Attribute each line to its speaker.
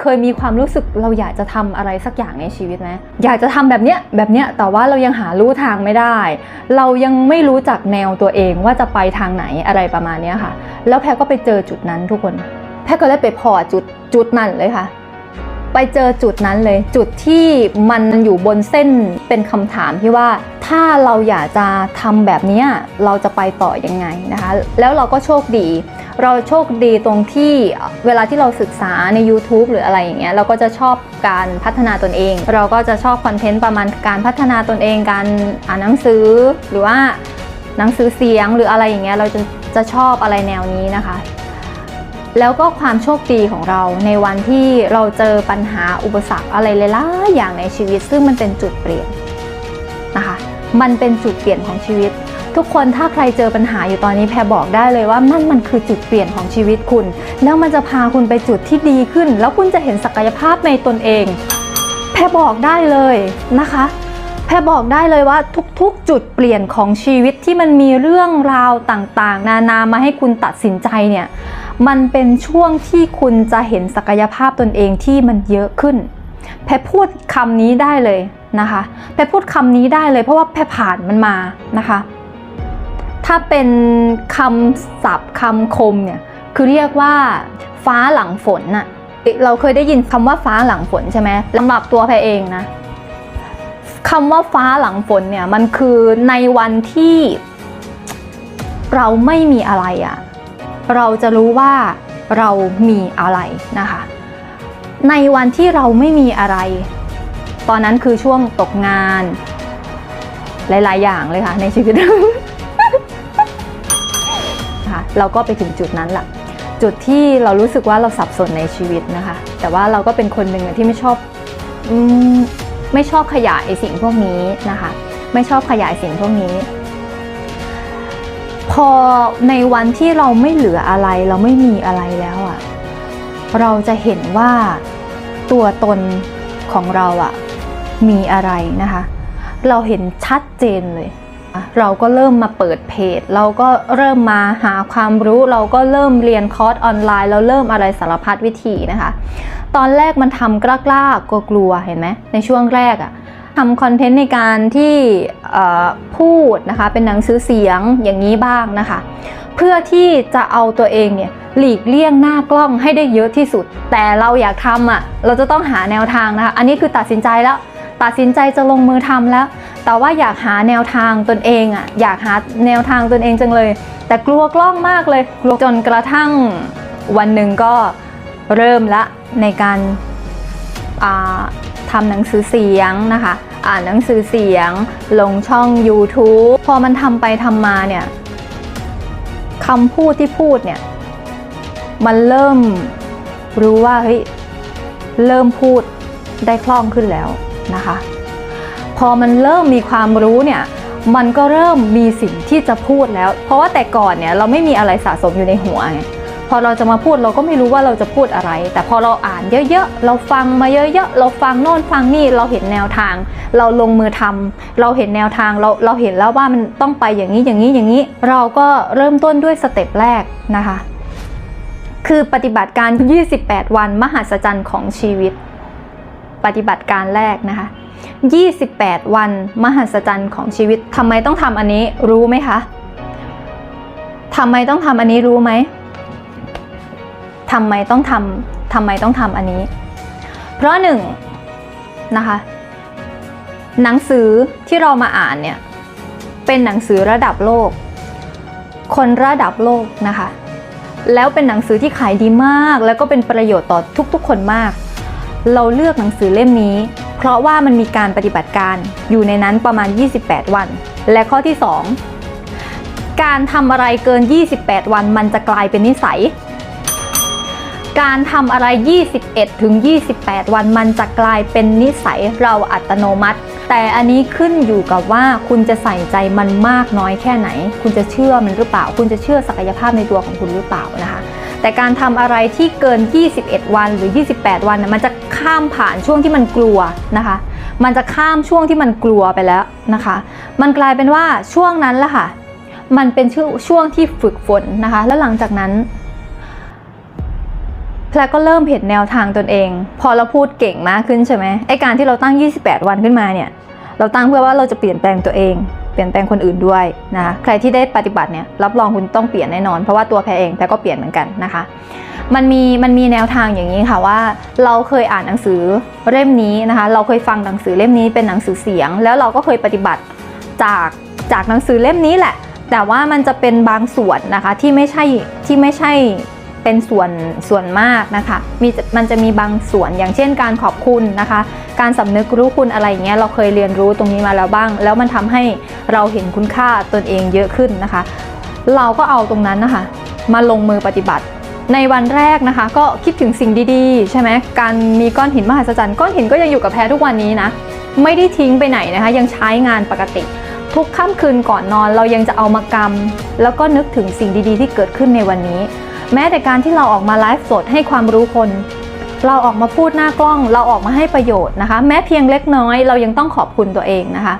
Speaker 1: เคยมีความรู้สึกเราอยากจะทำอะไรสักอย่างในชีวิตไหมอยากจะทำแบบเนี้ยแบบเนี้ยแต่ว่าเรายังหารู้ทางไม่ได้ เรายังไม่รู้จักแนวตัวเองว่าจะไปทางไหนอะไรประมาณเนี้ยค่ะ แล้วแพรก็ไปเจอจุดนั้นทุกคน แพรก็เลยไปพอจุดจุดนั้นเลยค่ะ ไปเจอจุดนั้นเลย จุดที่มันอยู่บนเส้นเป็นคำถามที่ว่า ถ้าเราอยากจะทำแบบเนี้ยเราจะไปต่อยังไงนะคะ แล้วเราก็โชคดี เราโชคดีตรงที่เวลาที่เราศึกษาใน YouTube หรืออะไรอย่างเงี้ยเราก็จะชอบการพัฒนาตนเอง เราก็จะชอบคอนเทนต์ประมาณการพัฒนาตนเอง การอ่านหนังสือ หรือว่าหนังสือเสียงหรืออะไรอย่างเงี้ยเราจะจะชอบอะไรแนวนี้นะคะ แล้วก็ความโชคดีของเราในวันที่เราเจอปัญหาอุปสรรคอะไรหลายๆอย่างในชีวิต ซึ่งมันเป็นจุดเปลี่ยนนะคะ มันเป็นจุดเปลี่ยนของชีวิต ทุกคนถ้าใครเจอปัญหาอยู่ตอนนี้แพรบอกได้เลยว่านั่นมันคือจุดเปลี่ยนของชีวิตคุณ แล้วมันจะพาคุณไปจุดที่ดีขึ้น แล้วคุณจะเห็นศักยภาพในตนเอง แพรบอกได้เลยนะคะแพรบอกได้เลยว่าทุกๆ จุดเปลี่ยนของชีวิตที่มันมีเรื่องราวต่างๆ นานามาให้คุณตัดสินใจเนี่ยมันเป็นช่วงที่คุณจะเห็นศักยภาพตนเองที่มันเยอะขึ้น แพรพูดคำนี้ได้เลยนะคะ แพรพูดคำนี้ได้เลยเพราะว่าแพรผ่านมันมานะคะ ถ้าเป็นคำศัพท์คำคมเนี่ยคือเรียกว่าฟ้าหลังฝนน่ะเราเคยได้ยินคำว่าฟ้าหลังฝนใช่ไหมสำหรับตัวแพรเองนะคำว่าฟ้าหลังฝนเนี่ยมันคือในวันที่เราไม่มีอะไรอะเราจะรู้ว่าเรามีอะไรนะคะ ในวันที่เราไม่มีอะไร ตอนนั้นคือช่วงตกงาน หลาย ๆ อย่างเลยค่ะในชีวิต เราก็ไปถึงจุดนั้นแหละจุดที่เรารู้สึกว่าเราสับสนในชีวิตนะคะ แต่ว่าเราก็เป็นคนหนึ่งที่ไม่ชอบอมไม่ชอบขยายสิ่งพวกนี้นะคะ ไม่ชอบขยายสิ่งพวกนี้ พอในวันที่เราไม่เหลืออะไร เราไม่มีอะไรแล้วอะเราจะเห็นว่าตัวตนของเราอะมีอะไรนะคะ เราเห็นชัดเจนเลย เราก็เริ่มมาเปิดเพจ เราก็เริ่มมาหาความรู้ เราก็เริ่มเรียนคอร์สออนไลน์เราเริ่มอะไรสารพัดวิธีนะคะ ตอนแรกมันทำกล้าๆกลัวๆเห็นไหมในช่วงแรกอะทำคอนเทนต์ในการที่พูดนะคะเป็นหนังสือเสียงอย่างนี้บ้างนะคะ เพื่อที่จะเอาตัวเองเนี่ยหลีกเลี่ยงหน้ากล้องให้ได้เยอะที่สุด แต่เราอยากทำอะเราจะต้องหาแนวทางนะคะ อันนี้คือตัดสินใจแล้ว ตัดสินใจจะลงมือทำแล้ว แต่ว่าอยากหาแนวทางตนเองอะอยากหาแนวทางตนเองจังเลย แต่กลัวกล้องมากเลยกลัวจนกระทั่งวันหนึ่งก็เริ่มละในการทำหนังสือเสียงนะคะ อ่านหนังสือเสียง ลงช่อง YouTube พอมันทำไปทำมาเนี่ยคำพูดที่พูดเนี่ย มันเริ่มรู้ว่าเฮ้ยเริ่มพูดได้คล่องขึ้นแล้วนะคะ พอมันเริ่มมีความรู้เนี่ยมันก็เริ่มมีสิ่งที่จะพูดแล้ว เพราะว่าแต่ก่อนเนี่ยเราไม่มีอะไรสะสมอยู่ในหัวไงพอเราจะมาพูดเราก็ไม่รู้ว่าเราจะพูดอะไร แต่พอเราอ่านเยอะๆ เราฟังมาเยอะๆ เราฟังโน่นฟังนี่เราเห็นแนวทาง เราลงมือทำเราเห็นแนวทางเราเราเห็นแล้วว่ามันต้องไปอย่างนี้อย่างนี้อย่างนี้ เราก็เริ่มต้นด้วยสเต็ปแรกนะคะ คือปฏิบัติการ 28 วันมหัศจรรย์ของชีวิต ปฏิบัติการแรกนะคะ 28 วันมหัศจรรย์ของชีวิตทำไมต้องทำอันนี้รู้ไหมคะทำไมต้องทำอันนี้รู้ไหมทำไมต้องทำทำไมต้องทำอันนี้ เพราะหนึ่งนะคะหนังสือที่เรามาอ่านเนี่ยเป็นหนังสือระดับโลก คนระดับโลกนะคะ แล้วเป็นหนังสือที่ขายดีมาก แล้วก็เป็นประโยชน์ต่อทุกๆ คนมาก เราเลือกหนังสือเล่มนี้ เพราะว่ามันมีการปฏิบัติการอยู่ในนั้นประมาณ 28 วัน และข้อที่ 2 การทำอะไรเกิน 28 วันมันจะกลายเป็นนิสัย การทำอะไร 21ถึง28 วันมันจะกลายเป็นนิสัยเราอัตโนมัติ แต่อันนี้ขึ้นอยู่กับว่าคุณจะใส่ใจมันมากน้อยแค่ไหน คุณจะเชื่อมันหรือเปล่า คุณจะเชื่อศักยภาพในตัวของคุณหรือเปล่านะคะ แต่การทำอะไรที่เกิน 21 วันหรือ 28 วันนะมันจะข้ามผ่านช่วงที่มันกลัวนะคะ มันจะข้ามช่วงที่มันกลัวไปแล้วนะคะ มันกลายเป็นว่าช่วงนั้นละค่ะ มันเป็นช่วงช่วงที่ฝึกฝนนะคะ แล้วหลังจากนั้นแพรก็เริ่มเห็นแนวทางตนเอง พอเราพูดเก่งมากขึ้นใช่ไหมไอการที่เราตั้ง 28 วันขึ้นมาเนี่ย เราตั้งเพื่อว่าเราจะเปลี่ยนแปลงตัวเอง เปลี่ยนแปลงคนอื่นด้วยนะคะใครที่ได้ปฏิบัติเนี่ยรับรองคุณต้องเปลี่ยนแน่นอน เพราะว่าตัวแพรเองแพรก็เปลี่ยนเหมือนกันนะคะมันมีมันมีแนวทางอย่างนี้ค่ะว่าเราเคยอ่านหนังสือเล่มนี้นะคะ เราเคยฟังหนังสือเล่มนี้เป็นหนังสือเสียง แล้วเราก็เคยปฏิบัติจากจากหนังสือเล่มนี้แหละ แต่ว่ามันจะเป็นบางส่วนนะคะที่ไม่ใช่ที่ไม่ใช่ เป็นส่วนส่วนมากนะคะมีมันจะมีบางส่วนอย่างเช่นการขอบคุณนะคะ การสำนึกรู้คุณอะไรอย่างเงี้ยเราเคยเรียนรู้ตรงนี้มาแล้วบ้าง แล้วมันทำให้เราเห็นคุณค่าตนเองเยอะขึ้นนะคะ เราก็เอาตรงนั้นนะคะ มาลงมือปฏิบัติในวันแรกนะคะ ก็คิดถึงสิ่งดีๆ ใช่ไหมการมีก้อนหินมหัศจรรย์ก้อนหินก็ยังอยู่กับแพรทุกวันนี้นะไม่ได้ทิ้งไปไหนนะคะ ยังใช้งานปกติ ทุกค่ำคืนก่อนนอนเรายังจะเอามากำแล้วก็นึกถึงสิ่งดีๆ ที่เกิดขึ้นในวันนี้ แม้แต่การที่เราออกมาไลฟ์สดให้ความรู้คน เราออกมาพูดหน้ากล้อง เราออกมาให้ประโยชน์นะคะ แม้เพียงเล็กน้อย เรายังต้องขอบคุณตัวเองนะคะ